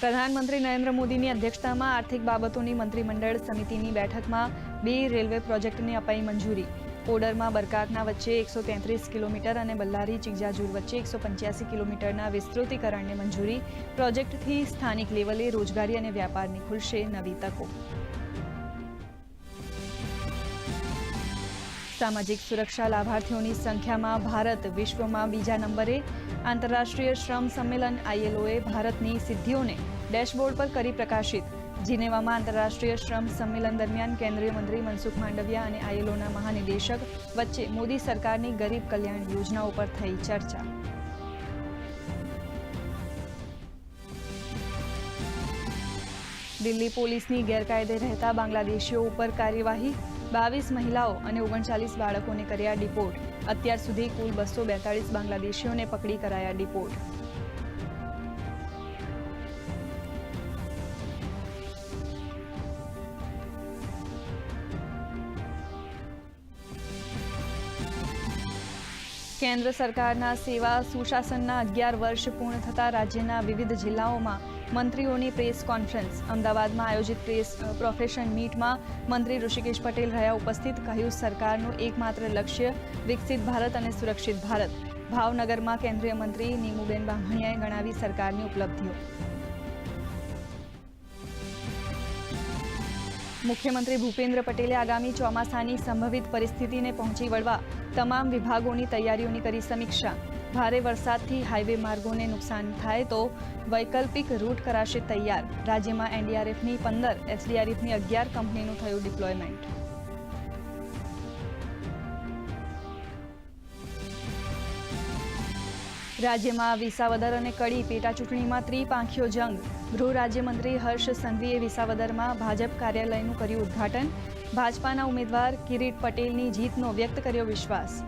પ્રધાનમંત્રી નરેન્દ્ર મોદીની અધ્યક્ષતામાં આર્થિક બાબતોની મંત્રીમંડળ સમિતિની બેઠકમાં બે રેલવે પ્રોજેક્ટને અપાઈ મંજૂરી. ઓડરમાં બરકાકના વચ્ચે એકસો તેત્રીસ કિલોમીટર અને બલ્લારી ચિગજાજુર વચ્ચે એકસો પંચ્યાસી કિલોમીટરના વિસ્તૃતીકરણને મંજૂરી. પ્રોજેક્ટથી સ્થાનિક લેવલે રોજગારી અને વ્યાપારની ખુલશે નવી તકો. સામાજિક સુરક્ષા લાભાર્થીઓની સંખ્યામાં ભારત વિશ્વમાં બીજા નંબરે. આંતરરાષ્ટ્રીય શ્રમ સંમેલન આઈએલઓએ ભારતની સિદ્ધિઓને ડેશબોર્ડ પર કરી પ્રકાશિત. જીનેવામાં આંતરરાષ્ટ્રીય શ્રમ સંમેલન દરમિયાન કેન્દ્રીય મંત્રી મનસુખ માંડવિયા અને આઈએલઓના મહાનિદેશક વચ્ચે મોદી સરકારની ગરીબ કલ્યાણ યોજનાઓ પર થઈ ચર્ચા. દિલ્હી પોલીસની ગેરકાયદે રહેતા બાંગ્લાદેશીઓ ઉપર કાર્યવાહી, બાવીસ મહિલાઓ અને ઓગણચાલીસ બાળકોને કર્યા ડિપોર્ટ. અત્યાર સુધી કુલ બસો બેતાળીસ બાંગ્લાદેશીઓને પકડી કરાયા ડિપોર્ટ. કેન્દ્ર સરકારના સેવા સુશાસનના અગિયાર વર્ષ પૂર્ણ થતાં રાજ્યના વિવિધ જિલ્લાઓમાં મંત્રીઓની પ્રેસ કોન્ફરન્સ, અમદાવાદમાં આયોજિત પ્રેસ પ્રોફેશન મીટમાં મંત્રી ઋષિકેશ પટેલ રહ્યા ઉપસ્થિત, કહ્યું, સરકારનું એકમાત્ર લક્ષ્ય વિકસિત ભારત અને સુરક્ષિત ભારત. ભાવનગરમાં કેન્દ્રીય મંત્રી નીમુબેન બામણીયાએ ગણાવી સરકારની ઉપલબ્ધિઓ. મુખ્યમંત્રી ભૂપેન્દ્ર પટેલે આગામી ચોમાસાની સંભવિત પરિસ્થિતિને પહોંચી વળવા તમામ વિભાગોની તૈયારીઓની કરી સમીક્ષા. ભારે વરસાદથી હાઈવે માર્ગોને નુકસાન થાય તો વૈકલ્પિક રૂટ કરાશે તૈયાર. રાજ્યમાં એનડીઆરએફની પંદર, એસડીઆરએફની અગિયાર કંપનીનું થયું ડિપ્લોયમેન્ટ. રાજ્યમાં વિસાવદર અને કડી પેટા ચૂંટણીમાં ત્રિપાંખીયો જંગ. ગૃહ રાજ્યમંત્રી હર્ષ સંઘવીએ વિસાવદરમાં ભાજપ કાર્યાલયનું કર્યું ઉદ્ઘાટન. ભાજપાના ઉમેદવાર કિરીટ પટેલની જીતનો વ્યક્ત કર્યો વિશ્વાસ.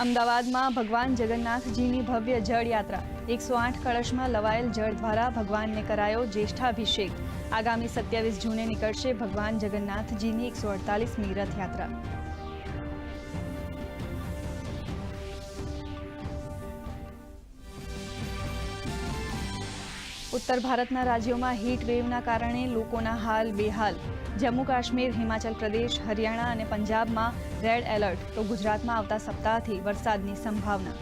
અમદાવાદમાં ભગવાન જગન્નાથજીની ભવ્ય જળ યાત્રા એકસો આઠ કળશમાં લવાયેલ જળ દ્વારા ભગવાનને કરાયો જ્યેષ્ઠાભિષેક. આગામી સત્યાવીસ જૂને નીકળશે ભગવાન જગન્નાથજીની એકસો અડતાલીસમી રથયાત્રા. ઉત્તર ભારતના રાજ્યોમાં હીટ વેવના કારણે લોકોના હાલ બેહાલ. જમ્મુ કાશ્મીર, હિમાચલ પ્રદેશ, હરિયાણા અને પંજાબમાં રેડ એલર્ટ તો ગુજરાતમાં આવતા સપ્તાહથી વરસાદની સંભાવના.